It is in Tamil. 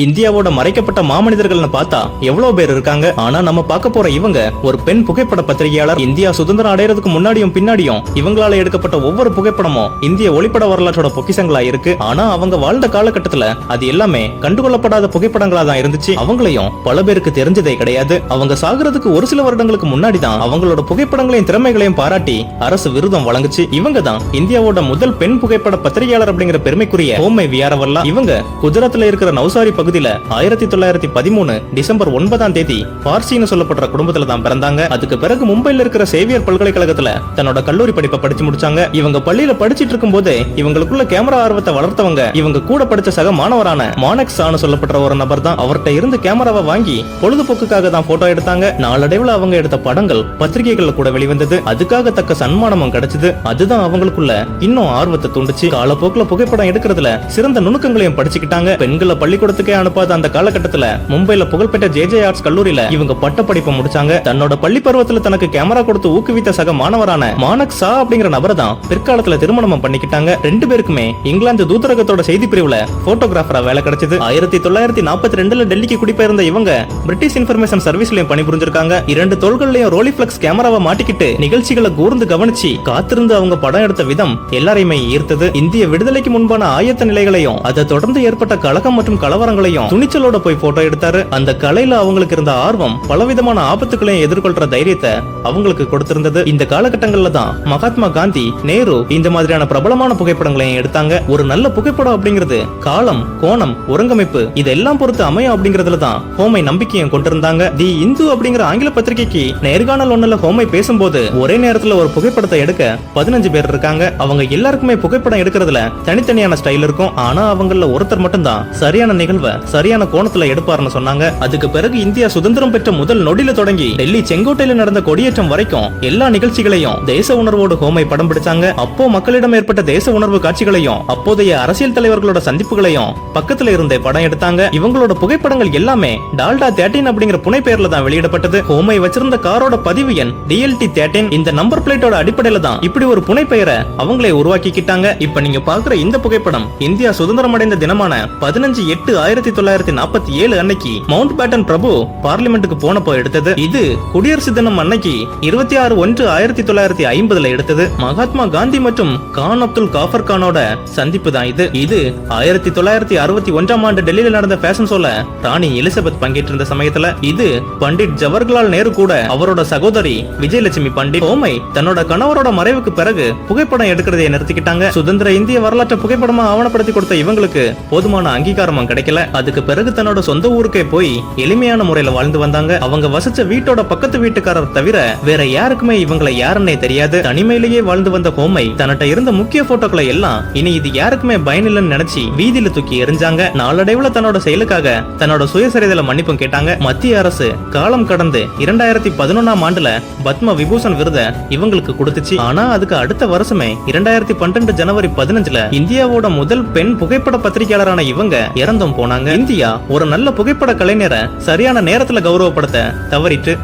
இந்தியாவோட மறைக்கப்பட்ட மாமனிதர்கள்னு பார்த்தா எவ்வளவு பேர் இருக்காங்க? ஆனா நம்ம பார்க்க போற இவங்க ஒரு பெண் புகைப்பட பத்திரிகையாளர். இந்தியா சுதந்திரம் அடையறதுக்கு முன்னாடியும் பின்னாடியும் இவங்களால எடுக்கப்பட்ட ஒவ்வொரு புகைப்படமும் இந்திய ஒளிப்பட வரலாற்றோட பொக்கிசங்களா இருக்கு. ஆனா அவங்க வாழ்ந்த காலகட்டத்துல அது எல்லாமே கண்டுகொள்ளப்படாத புகைப்படங்களா தான் இருந்துச்சு. அவங்களையும் பல பேருக்கு தெரிஞ்சதே கிடையாது. அவங்க சாகுறதுக்கு ஒரு சில வருடங்களுக்கு முன்னாடி தான் அவங்களோட புகைப்படங்களையும் திறமைகளையும் பாராட்டி அரசு விருதம் வழங்குச்சு. இவங்க தான் இந்தியாவோட முதல் பெண் புகைப்பட பத்திரிகையாளர் அப்படிங்கிற பெருமைக்குரிய ஹோமை வியாரவல்லா. இவங்க குஜராத்ல இருக்கிற நௌசாரி பகுதியில ஆயிரத்தி தொள்ளாயிரத்தி பதிமூணு டிசம்பர் ஒன்பதாம் தேதி பார்சின்னு சொல்லப்படுற குடும்பத்துல தான் பிறந்தாங்க. அதுக்கு பிறகு மும்பைல இருக்கிற சேவியர் பல்கலைக்கழகத்துல தன்னோட கல்லூரி படிப்பை படிச்சு முடிச்சாங்க. இவங்க பள்ளியில படிச்சிட்டு இருக்கும் போதே இவங்களுக்குள்ள கேமரா ஆர்வத்தை வளர்த்தவங்க இவங்க கூட படிச்ச சக மாணவரான மானக்ஸ் ஆனு சொல்லப்படுற ஒரு நபர் தான். அவர்கிட்ட இருந்து கேமராவை வாங்கி பொழுதுபோக்குக்காக தான் போட்டோ எடுத்தாங்க. நாளடைவுல அவங்க எடுத்த படங்கள் பத்திரிகைகள்ல கூட வெளிவந்தது. அதுக்காக தக்க சன்மானமும் கிடைச்சது. அதுதான் அவங்களுக்குள்ள இன்னும் ஆர்வத்தை தூண்டுச்சு. காலப்போக்குல புகைப்படம் எடுக்கிறதுல சிறந்த நுணுக்கங்களையும் படிச்சுக்கிட்டாங்க. பெண்களை பள்ளிக்கூடத்துக்கு அனுப்பாத அந்த காலகட்டத்துல மும்பைல புகழ்பெற்ற ஜே ஜே ஆர்ட்ஸ் கல்லூரியில இவங்க பட்ட படிப்பை முடிச்சாங்க. தன்னோட பள்ளி பருவத்துல தனக்கு கேமரா கொடுத்து ஊக்குவித்த சக மாணவரான மானக் சா அப்படிங்கிற நபரை தான் பிற்காலத்துல திருமணம் பண்ணிக்கிட்டாங்க. ரெண்டு பேருக்குமே இங்கிலாந்து தூதரகத்தோட செய்தி பிரிவுல போட்டோகிராஃபரா வேலை கிடைச்சது. ஆயிரத்தி தொள்ளாயிரத்தி நாற்பத்தி ரெண்டுல டெல்லிக்கு குடிபெயர்ந்த இவங்க பிரிட்டிஷ் இன்ஃபர்மேஷன் சர்வீஸ்லயும் பணிபுரிஞ்சிருக்காங்க. இரண்டு தோள்கள்லயும் ரோலிஃபிளக்ஸ் கேமராவை மாட்டிக்கிட்டு நிகழ்ச்சிகளை கூர்ந்து கவனிச்சு காத்திருந்து அவங்க படம் எடுத்த விதம் எல்லாரையுமே ஈர்த்தது. இந்திய விடுதலைக்கு முன்பான ஆயத்த நிலைகளையும் அதை தொடர்ந்து ஏற்பட்ட கழகம் மற்றும் கலவரங்கள் கலவரங்களையும் துணிச்சலோட போய் போட்டோ எடுத்தாரு. அந்த கலையில அவங்களுக்கு இருந்த ஆர்வம் பலவிதமான ஆபத்துகளையும் எதிர்கொள்ற தைரியத்தை அவங்களுக்கு கொடுத்திருந்தது. இந்த காலகட்டங்கள்ல தான் மகாத்மா காந்தி நேரு இந்த மாதிரியான பிரபலமான புகைப்படங்களையும் எடுத்தாங்க. ஒரு நல்ல புகைப்படம் அப்படிங்கிறது காலம் கோணம் ஒருங்கமைப்பு இதெல்லாம் பொறுத்து அமையும் அப்படிங்கறதுல தான் ஹோமை நம்பிக்கையும் கொண்டிருந்தாங்க. தி இந்து அப்படிங்கிற ஆங்கில பத்திரிகைக்கு நேர்காணல் ஒண்ணுல ஹோமை பேசும்போது ஒரே நேரத்துல ஒரு புகைப்படத்தை எடுக்க பதினஞ்சு பேர் இருக்காங்க. அவங்க எல்லாருக்குமே புகைப்படம் எடுக்கிறதுல தனித்தனியான ஸ்டைல் இருக்கும். ஆனா அவங்கள ஒருத்தர் மட்டும்தான் சரியான நிகழ்வை சரியான கோணத்துல எடுப்பாருன்னு சொன்னாங்க. அதுக்கு பிறகு இந்தியா சுதந்திரம் பெற்ற முதல் நொடியில தொடங்கி டெல்லி செங்கோட்டையில நடந்த கொடியேற்றம் வரைக்கும் எல்லா நிகழ்ச்சிகளையும் தேச உணர்வோடு ஹோமை படம் பிடிச்சாங்க. அப்போ மக்களிடம் ஏற்பட்ட தேச உணர்வு காட்சிகளையும் அப்போதைய அரசியல் தலைவர்களோட சந்திப்புகளையும் பக்கத்துல இருந்தே படம் எடுத்தாங்க. இவங்களோட புகைப்படங்கள் எல்லாமே டால்டா தேர்ட்டின் அப்படிங்கிற புனை பெயர்ல தான் வெளியிடப்பட்டது. ஹோமை வச்சிருந்த காரோட பதிவு எண் டிஎல்டி தேர்ட்டின் இந்த நம்பர் பிளேட்டோட அடிப்படையில தான் இப்படி ஒரு புனை பெயரை அவங்களே உருவாக்கிக்கிட்டாங்க. இப்ப நீங்க பாக்குற இந்த புகைப்படம் இந்தியா சுதந்திரம் அடைந்த தினமான பதினஞ்சு எட்டு ஆயிரத்தி தொள்ளாயிரத்தி நாற்பத்தி ஏழு அன்னைக்கு மவுண்ட் பேட்டன் பிரபு பார்லிமெண்ட்டுக்கு போனப்போ எடுத்தது. இது குடியரசு தினம் அன்னைக்கு இருபத்தி ஆறு ஒன்று ஆயிரத்தி தொள்ளாயிரத்தி ஐம்பதுல எடுத்தது. மகாத்மா காந்தி மற்றும் கான் அப்துல் காஃபர் கானோட சந்திப்பு தான் இது. இது ஆயிரத்தி தொள்ளாயிரத்தி அறுபத்தி ஒன்றாம் ஆண்டு டெல்லியில நடந்த ஃபேஷன் ஷோல ராணி எலிசபெத் பங்கேற்றிருந்த சமயத்துல இது பண்டிட் ஜவஹர்லால் நேரு கூட அவரோட சகோதரி விஜயலட்சுமி பண்டிட் ஓமை தன்னோட கணவரோட மறைவுக்கு பிறகு புகைப்படம் எடுக்கிறதை நிறுத்திக்கிட்டாங்க. சுதந்திர இந்திய வரலாற்று புகைப்படமா ஆவணப்படுத்தி கொடுத்த இவங்களுக்கு போதுமான அங்கீகாரமும் கிடைக்கல. அதுக்கு பிறகு தன்னோட சொந்த ஊருக்கே போய் எளிமையான முறையில வாழ்ந்து வந்தாங்க. அவங்க வசிச்ச வீட்டோட பக்கத்து வீட்டுக்காரர் தவிர வேற யாருக்குமே இவங்களை யாருன்னே தெரியாது. தனிமையிலேயே வாழ்ந்து வந்த ஹோமை தன்னிட்ட இருந்த முக்கிய போட்டோக்களை எல்லாம் இனி இது யாருக்குமே பயனில்லைன்னு நினைச்சு வீதியில தூக்கி எரிஞ்சாங்க நாளடைவுல தன்னோட செயலுக்காக தன்னோட சுயசரிதல மன்னிப்பும் கேட்டாங்க. மத்திய அரசு காலம் கடந்து இரண்டாயிரத்தி பதினொன்னாம் ஆண்டுல பத்ம விபூஷன் விருத இவங்களுக்கு கொடுத்துச்சு. ஆனா அதுக்கு அடுத்த வருஷமே இரண்டாயிரத்தி பன்னெண்டு ஜனவரி பதினஞ்சுல இந்தியாவோட முதல் பெண் புகைப்பட பத்திரிகையாளரான இவங்க இறந்தும் போனாங்க. இந்தியா ஒரு நல்ல புகைப்பட கலைஞரை சரியான நேரத்துல கௌரவப்படுத்த தவறிட்டு